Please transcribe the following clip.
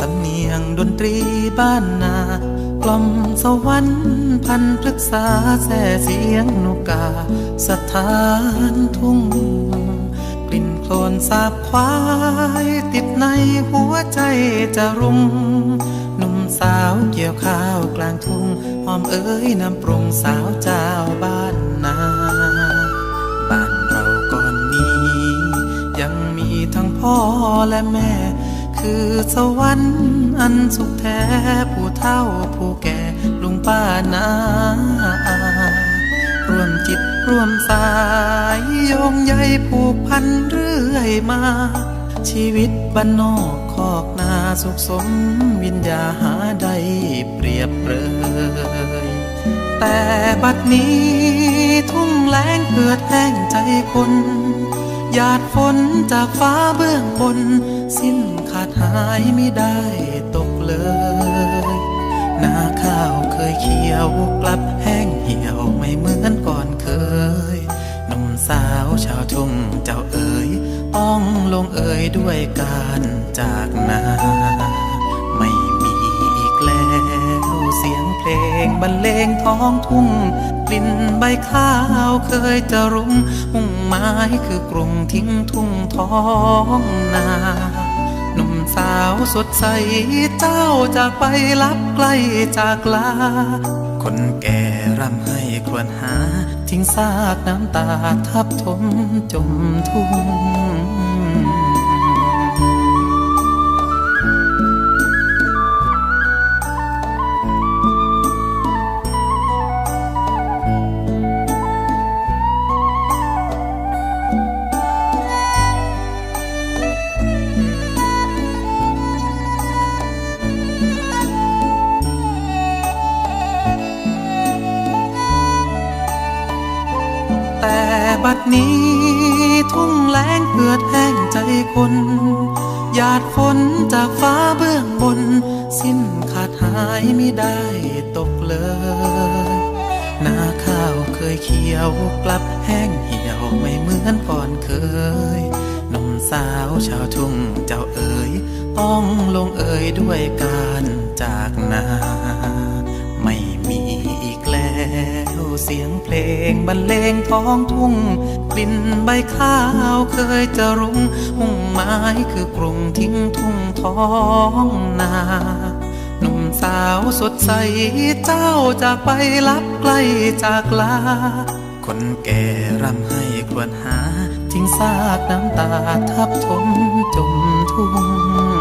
สำเนียงดนตรีบ้านนากล่อมสวรรค์พันปรึกษาแส่เสียงนกกา สถานทุ่ง กลิ่นโคลนสาบควาย ติดในหัวใจจะรุงหนุ่มสาวเกี่ยวข้าวกลางทุ่งหอมเอ้ยน้ำปรุงสาวเจ้าบ้านนาบ้านเราก่อนนี้ ยังมีทั้งพ่อและแม่ คือสวรรค์อันสุขแท้ผู้เฒ่าผู้แก่ลุงป้านาอาร่วมจิตร่วมสายโยงใยผูกพันเรื่อยมา ชีวิตบ้านนอกคอกนาสุขสมวิญญาหาได้เปรียบเปรยแต่บัดนี้ทุ่งแล้งเกิดแห้งใจคนหยาดฝนจากฟ้าเบื้องบน สิ้น ขาดหายไม่ได้ตกเลย นาข้าวเคยเขียวกลับแห้งเหี่ยวไม่เหมือนก่อนเคยหนุ่มสาวชาวทุ่งเจ้าเอ๋ยต้องลงเอ่ยด้วยการจากนาไม่มีอีกแล้วเสียงเพลงบรรเลงท้องทุ่งกลิ่นใบข้าวเคยจะรุงมุ่งหมายคือกรุงทิ้งทุ่งท้องนา สาวสดใสเจ้าจากไปลับใกล้จากลา คนแก่ร่ำให้ครวญหา ทิ้งซากน้ำตาทับทมจมทุ่ง บัดนี้ทุ่งแล้งเกิดแห้งใจคนหยาดฝนจากฟ้าเบื้องบน สิ้นขาดหายไม่ได้ตกเลยนาข้าวเคยเขียวกลับแห้งเหี่ยวไม่เหมือนก่อนเคยหนุ่มสาวชาวทุ่งเจ้าเอ๋ย ต้องลงเอ่ยด้วยการจากนา เสียงเพลงบรรเลงท้องทุ่ง กลิ่นใบข้าวเคยจะรุงมุ่งหมายคือกรุงทิ้งทุ่งท้องนาหนุ่มสาวสดใสเจ้าจากไปลับไกล้จากลา คนแก่ร่ำให้ควญหาทิ้งซากน้ำตาทับถมจมทุ่ง